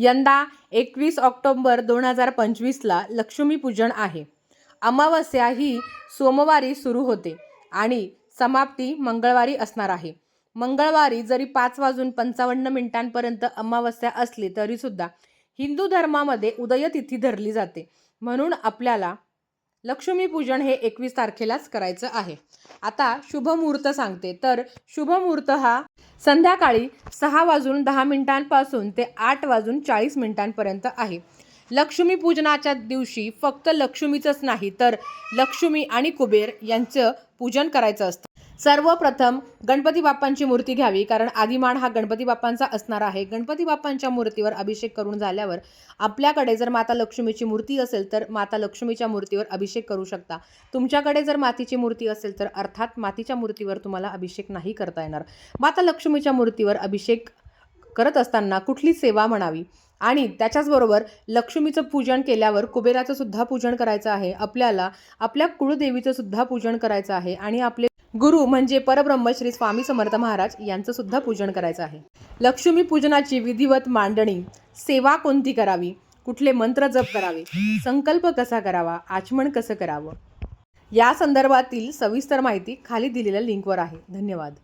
यंदा एकवीस ऑक्टोंबर दोन हजार पंचवीसला लक्ष्मीपूजन आहे. अमावस्या ही सोमवारी सुरू होते आणि समाप्ती मंगळवारी असणार आहे. मंगळवारी जरी पाच वाजून पंचावन्न मिनिटांपर्यंत अमावस्या असली तरीसुद्धा हिंदू धर्मामध्ये उदयतिथी धरली जाते. म्हणून आपल्याला लक्ष्मीपूजन हे एकवीस तारखेलाच करायचं आहे. आता शुभमुहूर्त सांगते. तर शुभमुहूर्त हा संध्याकाळी सहा वाजून दहा मिनिटांपासून ते आठ वाजून चाळीस मिनिटांपर्यंत आहे. लक्ष्मीपूजनाच्या दिवशी फक्त लक्ष्मीचंच नाही तर लक्ष्मी आणि कुबेर यांचं पूजन करायचं असतं. सर्वप्रथम गणपती बाप्पांची मूर्ती घ्यावी कारण आदिमान हा गणपती बाप्पांचा असणार आहे. गणपती बाप्पांच्या मूर्तीवर अभिषेक करून झाल्यावर आपल्याकडे जर माता लक्ष्मीची मूर्ती असेल तर माता लक्ष्मीच्या मूर्तीवर अभिषेक करू शकता. तुमच्याकडे जर मातीची मूर्ती असेल तर अर्थात मातीच्या मूर्तीवर तुम्हाला अभिषेक नाही करता येणार. माता लक्ष्मीच्या मूर्तीवर अभिषेक करत असताना कुठली सेवा म्हणावी? आणि त्याच्याचबरोबर लक्ष्मीचं पूजन केल्यावर कुबेराचं सुद्धा पूजन करायचं आहे. आपल्याला आपल्या कुळदेवीचं सुद्धा पूजन करायचं आहे आणि आपले गुरु म्हणजे परब्रह्म श्री स्वामी समर्थ महाराज यांचं सुद्धा पूजन करायचं आहे. लक्ष्मी पूजनाची विधिवत मांडणी सेवा कोणती करावी? कुठले मंत्र जप करावे? संकल्प कसा करावा? आचमन कसं करावं? या संदर्भातील सविस्तर माहिती खाली दिलेल्या लिंकवर आहे. धन्यवाद.